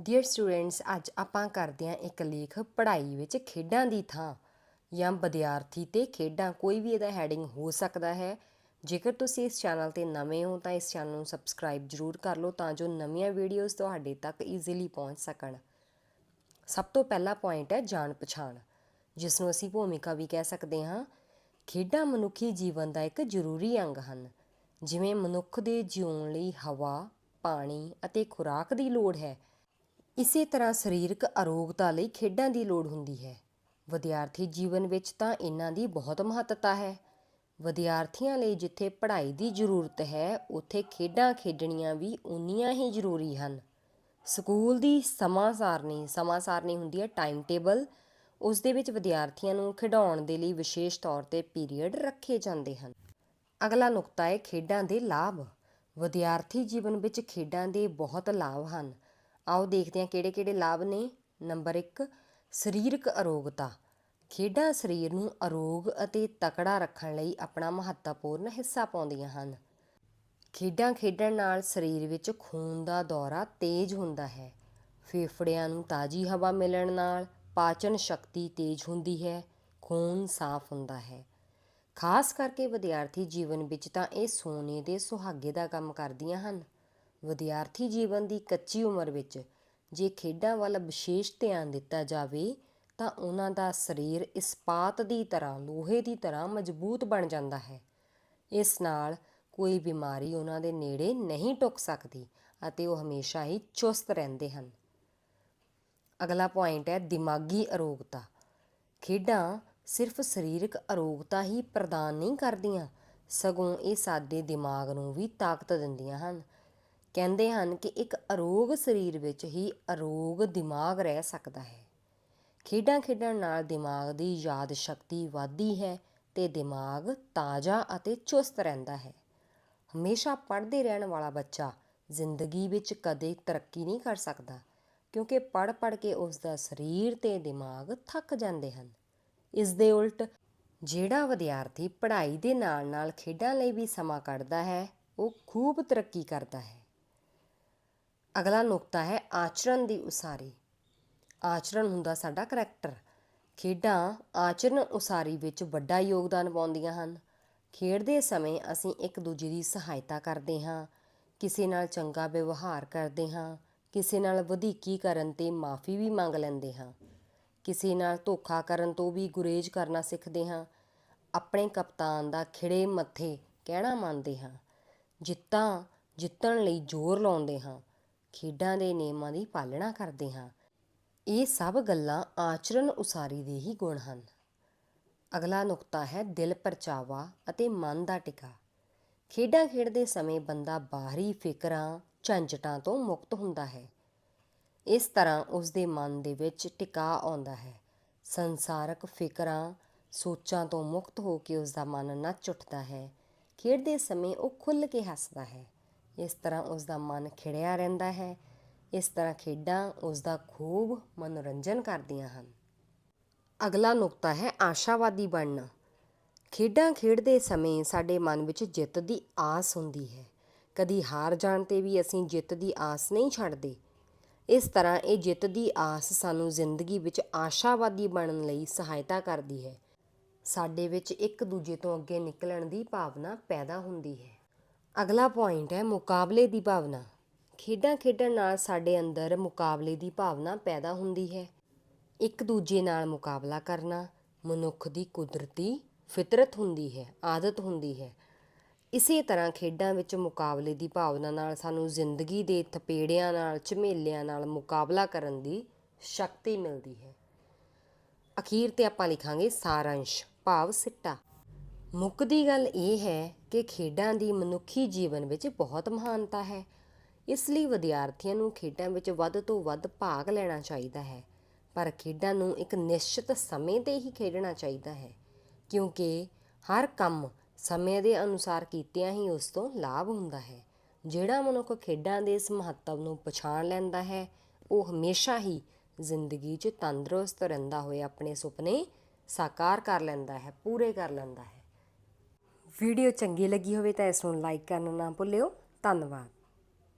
Dear students ਅੱਜ ਆਪਾਂ ਕਰਦੇ ਹਾਂ ਇੱਕ ਲੇਖ ਪੜ੍ਹਾਈ ਵਿੱਚ ਖੇਡਾਂ ਦੀ ਥਾਂ ਜਾਂ ਵਿਦਿਆਰਥੀ ਤੇ ਖੇਡਾਂ, ਕੋਈ ਵੀ ਇਹਦਾ ਹੈਡਿੰਗ ਹੋ ਸਕਦਾ ਹੈ। ਜੇਕਰ ਤੁਸੀਂ ਇਸ ਚੈਨਲ ਤੇ ਨਵੇਂ ਹੋ ਤਾਂ ਇਸ ਚੈਨਲ ਨੂੰ ਸਬਸਕ੍ਰਾਈਬ ਜ਼ਰੂਰ ਕਰ ਲਓ ਤਾਂ ਜੋ ਨਵੀਆਂ ਵੀਡੀਓਜ਼ ਤੁਹਾਡੇ ਤੱਕ ਈਜ਼ੀਲੀ ਪਹੁੰਚ ਸਕਣ। ਸਭ ਤੋਂ ਪਹਿਲਾ ਪੁਆਇੰਟ ਹੈ ਜਾਣ ਪਛਾਣ ਜਿਸ ਨੂੰ ਅਸੀਂ ਭੂਮਿਕਾ ਵੀ ਕਹਿ ਸਕਦੇ ਹਾਂ। ਖੇਡਾਂ ਮਨੁੱਖੀ ਜੀਵਨ ਦਾ ਇੱਕ ਜ਼ਰੂਰੀ ਅੰਗ ਹਨ, ਜਿਵੇਂ ਮਨੁੱਖ ਦੇ ਜਿਉਣ ਲਈ ਹਵਾ, ਪਾਣੀ ਅਤੇ ਖੁਰਾਕ ਦੀ ਲੋੜ ਹੈ। ਇਸੇ ਤਰ੍ਹਾਂ ਸਰੀਰਕ ਅਰੋਗਤਾ ਲਈ ਖੇਡਾਂ ਦੀ ਲੋੜ ਹੁੰਦੀ ਹੈ। ਵਿਦਿਆਰਥੀ ਜੀਵਨ ਵਿੱਚ ਤਾਂ ਇਹਨਾਂ ਦੀ ਬਹੁਤ ਮਹੱਤਤਾ ਹੈ। ਵਿਦਿਆਰਥੀਆਂ ਲਈ ਜਿੱਥੇ ਪੜ੍ਹਾਈ ਦੀ ਜ਼ਰੂਰਤ ਹੈ, ਉੱਥੇ ਖੇਡਾਂ ਖੇਡਣੀਆਂ ਵੀ ਉਨੀਆਂ ਹੀ ਜ਼ਰੂਰੀ ਹਨ। ਸਕੂਲ ਦੀ ਸਮਾਂ ਸਾਰਣੀ ਸਮਾਂ ਸਾਰਣੀ ਹੁੰਦੀ ਹੈ ਟਾਈਮ ਟੇਬਲ ਉਸ ਦੇ ਵਿੱਚ ਵਿਦਿਆਰਥੀਆਂ ਨੂੰ ਖਿਡਾਉਣ ਦੇ ਲਈ ਵਿਸ਼ੇਸ਼ ਤੌਰ ਤੇ ਪੀਰੀਅਡ ਰੱਖੇ ਜਾਂਦੇ ਹਨ। ਅਗਲਾ ਨੁਕਤਾ ਹੈ ਖੇਡਾਂ ਦੇ ਲਾਭ। ਵਿਦਿਆਰਥੀ ਜੀਵਨ ਵਿੱਚ ਖੇਡਾਂ ਦੇ ਬਹੁਤ ਲਾਭ ਹਨ। ਆਓ ਦੇਖਦੇ ਹਾਂ ਕਿਹੜੇ-ਕਿਹੜੇ ਲਾਭ ਨੇ। ਨੰਬਰ 1 ਸਰੀਰਕ ਅਰੋਗਤਾ। ਖੇਡਾਂ ਸਰੀਰ ਨੂੰ ਅਰੋਗ ਅਤੇ ਤਕੜਾ ਰੱਖਣ ਲਈ ਆਪਣਾ ਮਹੱਤਵਪੂਰਨ ਹਿੱਸਾ ਪਾਉਂਦੀਆਂ ਹਨ। ਖੇਡਾਂ ਖੇਡਣ ਨਾਲ ਸਰੀਰ ਵਿੱਚ ਖੂਨ ਦਾ ਦੌਰਾ ਤੇਜ਼ ਹੁੰਦਾ ਹੈ। ਫੇਫੜਿਆਂ ਨੂੰ ਤਾਜ਼ੀ ਹਵਾ ਮਿਲਣ ਨਾਲ ਪਾਚਨ ਸ਼ਕਤੀ ਤੇਜ਼ ਹੁੰਦੀ ਹੈ, ਖੂਨ ਸਾਫ਼ ਹੁੰਦਾ ਹੈ। ਖਾਸ ਕਰਕੇ ਵਿਦਿਆਰਥੀ ਜੀਵਨ ਵਿੱਚ ਤਾਂ ਇਹ ਸੋਨੇ ਦੇ ਸੁਹਾਗੇ ਦਾ ਕੰਮ ਕਰਦੀਆਂ ਹਨ। ਵਿਦਿਆਰਥੀ ਜੀਵਨ ਦੀ ਕੱਚੀ ਉਮਰ ਵਿੱਚ ਜੇ ਖੇਡਾਂ ਵੱਲ ਵਿਸ਼ੇਸ਼ ਧਿਆਨ ਦਿੱਤਾ ਜਾਵੇ, ਤਾਂ ਉਹਨਾਂ ਦਾ ਸਰੀਰ ਇਸਪਾਤ ਦੀ ਤਰ੍ਹਾਂ, ਲੋਹੇ ਦੀ ਤਰ੍ਹਾਂ ਮਜ਼ਬੂਤ ਬਣ ਜਾਂਦਾ ਹੈ। ਇਸ ਨਾਲ ਕੋਈ ਬਿਮਾਰੀ ਉਹਨਾਂ ਦੇ ਨੇੜੇ ਨਹੀਂ ਟੁੱਕ ਸਕਦੀ ਅਤੇ ਉਹ ਹਮੇਸ਼ਾ ਹੀ ਚੁਸਤ ਰਹਿੰਦੇ ਹਨ। ਅਗਲਾ ਪੁਆਇੰਟ ਹੈ ਦਿਮਾਗੀ ਅਰੋਗਤਾ। ਖੇਡਾਂ ਸਿਰਫ ਸਰੀਰਕ ਅਰੋਗਤਾ ਹੀ ਪ੍ਰਦਾਨ ਨਹੀਂ ਕਰਦੀਆਂ, ਸਗੋਂ ਇਹ ਸਾਡੇ ਦਿਮਾਗ ਨੂੰ ਵੀ ਤਾਕਤ ਦਿੰਦੀਆਂ ਹਨ ਕਹਿੰਦੇ ਹਨ ਕਿ ਇੱਕ ਅਰੋਗ ਸਰੀਰ ਵਿੱਚ ਹੀ ਅਰੋਗ ਦਿਮਾਗ ਰਹਿ ਸਕਦਾ ਹੈ। ਖੇਡਾਂ ਖੇਡਣ ਨਾਲ ਦਿਮਾਗ ਦੀ ਯਾਦ ਸ਼ਕਤੀ ਵਧਦੀ ਹੈ ਤੇ ਦਿਮਾਗ ਤਾਜ਼ਾ ਅਤੇ ਚੁਸਤ ਰਹਿੰਦਾ ਹੈ। ਹਮੇਸ਼ਾ ਪੜ੍ਹਦੇ ਰਹਿਣ ਵਾਲਾ ਬੱਚਾ ਜ਼ਿੰਦਗੀ ਵਿੱਚ ਕਦੇ ਤਰੱਕੀ ਨਹੀਂ ਕਰ ਸਕਦਾ, ਕਿਉਂਕਿ ਪੜ੍ਹ ਪੜ੍ਹ ਕੇ ਉਸ ਦਾ ਸਰੀਰ ਤੇ ਦਿਮਾਗ ਥੱਕ ਜਾਂਦੇ ਹਨ। ਇਸ ਦੇ ਉਲਟ ਜਿਹੜਾ ਵਿਦਿਆਰਥੀ ਪੜ੍ਹਾਈ ਦੇ ਨਾਲ-ਨਾਲ ਖੇਡਾਂ ਲਈ ਵੀ ਸਮਾਂ ਕੱਢਦਾ ਹੈ, ਉਹ ਖੂਬ ਤਰੱਕੀ ਕਰਦਾ ਹੈ। ਅਗਲਾ ਨੁਕਤਾ ਹੈ ਆਚਰਣ ਦੀ ਉਸਾਰੀ। ਆਚਰਣ ਹੁੰਦਾ ਸਾਡਾ ਕਰੈਕਟਰ ਖੇਡਾਂ ਆਚਰਣ ਉਸਾਰੀ ਵਿੱਚ ਵੱਡਾ ਯੋਗਦਾਨ ਪਾਉਂਦੀਆਂ ਹਨ। ਖੇਡਦੇ ਸਮੇਂ ਅਸੀਂ ਇੱਕ ਦੂਜੇ ਦੀ ਸਹਾਇਤਾ ਕਰਦੇ ਹਾਂ, ਕਿਸੇ ਨਾਲ ਚੰਗਾ ਵਿਵਹਾਰ ਕਰਦੇ ਹਾਂ, ਕਿਸੇ ਨਾਲ ਵਧੀਕੀ ਕਰਨ ਤੇ ਮਾਫੀ ਵੀ ਮੰਗ ਲੈਂਦੇ ਹਾਂ। ਕਿਸੇ ਨਾਲ ਧੋਖਾ ਕਰਨ ਤੋਂ ਵੀ ਗੁਰੇਜ਼ ਕਰਨਾ ਸਿੱਖਦੇ ਹਾਂ। ਆਪਣੇ ਕਪਤਾਨ ਦਾ ਖਿੜੇ ਮੱਥੇ ਕਹਿਣਾ ਮੰਨਦੇ ਹਾਂ। ਜਿੱਤਾਂ ਜਿੱਤਣ ਲਈ ਜ਼ੋਰ ਲਾਉਂਦੇ ਹਾਂ। ਖੇਡਾਂ ਦੇ ਨਿਯਮਾਂ ਦੀ ਪਾਲਣਾ ਕਰਦੇ ਹਾਂ। ਇਹ ਸਭ ਗੱਲਾਂ ਆਚਰਣ ਉਸਾਰੀ ਦੇ ਹੀ ਗੁਣ ਹਨ। ਅਗਲਾ ਨੁਕਤਾ ਹੈ ਦਿਲ ਪਰਚਾਵਾ ਅਤੇ ਮਨ ਦਾ ਟਿਕਾ। ਖੇਡਾਂ ਖੇਡਦੇ ਸਮੇਂ ਬੰਦਾ ਬਾਹਰੀ ਫਿਕਰਾਂ, ਝੰਜਟਾਂ ਤੋਂ ਮੁਕਤ ਹੁੰਦਾ ਹੈ। ਇਸ ਤਰ੍ਹਾਂ ਉਸ ਦੇ ਮਨ ਦੇ ਵਿੱਚ ਟਿਕਾ ਆਉਂਦਾ ਹੈ। ਸੰਸਾਰਕ ਫਿਕਰਾਂ, ਸੋਚਾਂ ਤੋਂ ਮੁਕਤ ਹੋ ਕੇ ਉਸ ਦਾ ਮਨ ਨੱਚ ਉੱਠਦਾ ਹੈ। ਖੇਡਦੇ ਸਮੇਂ ਉਹ ਖੁੱਲ੍ਹ ਕੇ ਹੱਸਦਾ ਹੈ। ਇਸ ਤਰ੍ਹਾਂ ਉਸ ਦਾ ਮਨ ਖਿੜਿਆ ਰਹਿੰਦਾ ਹੈ। ਇਸ ਤਰ੍ਹਾਂ ਖੇਡਾਂ ਉਸ ਦਾ ਖੂਬ ਮਨੋਰੰਜਨ ਕਰਦੀਆਂ ਹਨ। ਅਗਲਾ ਨੁਕਤਾ ਹੈ ਆਸ਼ਾਵਾਦੀ ਬਣਨਾ। ਖੇਡਾਂ ਖੇਡਦੇ ਸਮੇਂ ਸਾਡੇ ਮਨ ਵਿੱਚ ਜਿੱਤ ਦੀ ਆਸ ਹੁੰਦੀ ਹੈ। ਕਦੀ ਹਾਰ ਜਾਣ ਤੇ ਵੀ ਅਸੀਂ ਜਿੱਤ ਦੀ ਆਸ ਨਹੀਂ ਛੱਡਦੇ। ਇਸ ਤਰ੍ਹਾਂ ਇਹ ਜਿੱਤ ਦੀ ਆਸ ਸਾਨੂੰ ਜ਼ਿੰਦਗੀ ਵਿੱਚ ਆਸ਼ਾਵਾਦੀ ਬਣਨ ਲਈ ਸਹਾਇਤਾ ਕਰਦੀ ਹੈ। ਸਾਡੇ ਵਿੱਚ ਇੱਕ ਦੂਜੇ ਤੋਂ ਅੱਗੇ ਨਿਕਲਣ ਦੀ ਭਾਵਨਾ ਪੈਦਾ ਹੁੰਦੀ ਹੈ। ਅਗਲਾ ਪੁਆਇੰਟ ਹੈ ਮੁਕਾਬਲੇ ਦੀ ਭਾਵਨਾ। ਖੇਡਾਂ ਖੇਡਣ ਨਾਲ ਸਾਡੇ ਅੰਦਰ ਮੁਕਾਬਲੇ ਦੀ ਭਾਵਨਾ ਪੈਦਾ ਹੁੰਦੀ ਹੈ। ਇੱਕ ਦੂਜੇ ਨਾਲ ਮੁਕਾਬਲਾ ਕਰਨਾ ਮਨੁੱਖ ਦੀ ਕੁਦਰਤੀ ਫਿਤਰਤ ਹੁੰਦੀ ਹੈ, ਆਦਤ ਹੁੰਦੀ ਹੈ। ਇਸੇ ਤਰ੍ਹਾਂ ਖੇਡਾਂ ਵਿੱਚ ਮੁਕਾਬਲੇ ਦੀ ਭਾਵਨਾ ਨਾਲ ਸਾਨੂੰ ਜ਼ਿੰਦਗੀ ਦੇ ਥਪੇੜਿਆਂ ਨਾਲ, ਝਮੇਲਿਆਂ ਨਾਲ ਮੁਕਾਬਲਾ ਕਰਨ ਦੀ ਸ਼ਕਤੀ ਮਿਲਦੀ ਹੈ। ਅਖੀਰ ਤੇ ਆਪਾਂ ਲਿਖਾਂਗੇ ਸਾਰਾਂਸ਼, ਭਾਵ ਸਿੱਟਾ। ਮੁੱਕਦੀ ਗੱਲ ਇਹ ਹੈ ਕਿ ਖੇਡਾਂ ਦੀ ਮਨੁੱਖੀ ਜੀਵਨ ਵਿੱਚ ਬਹੁਤ ਮਹਾਨਤਾ ਹੈ। ਇਸ ਲਈ ਵਿਦਿਆਰਥੀਆਂ ਨੂੰ ਖੇਡਾਂ ਵਿੱਚ ਵੱਧ ਤੋਂ ਵੱਧ ਭਾਗ ਲੈਣਾ ਚਾਹੀਦਾ ਹੈ। ਪਰ ਖੇਡਾਂ ਨੂੰ ਇੱਕ ਨਿਸ਼ਚਿਤ ਸਮੇਂ ਤੇ ਹੀ ਖੇਡਣਾ ਚਾਹੀਦਾ ਹੈ, ਕਿਉਂਕਿ ਹਰ ਕੰਮ ਸਮੇਂ ਦੇ ਅਨੁਸਾਰ ਕੀਤਿਆਂ ਹੀ ਉਸ ਤੋਂ ਲਾਭ ਹੁੰਦਾ ਹੈ। ਜਿਹੜਾ ਮਨੁੱਖ ਖੇਡਾਂ ਦੇ ਇਸ ਮਹੱਤਵ ਨੂੰ ਪਛਾਣ ਲੈਂਦਾ ਹੈ, ਉਹ ਹਮੇਸ਼ਾ ਹੀ ਜ਼ਿੰਦਗੀ 'ਚ ਤੰਦਰੁਸਤ ਰਹਿੰਦਾ ਹੋਇਆ ਆਪਣੇ ਸੁਪਨੇ ਸਾਕਾਰ ਕਰ ਲੈਂਦਾ ਹੈ, ਪੂਰੇ ਕਰ ਲੈਂਦਾ ਹੈ। ਵੀਡੀਓ ਚੰਗੀ ਲੱਗੀ ਹੋਵੇ ਤਾਂ ਇਸ ਨੂੰ ਲਾਈਕ ਕਰਨਾ ਨਾ ਭੁੱਲਿਓ। ਧੰਨਵਾਦ।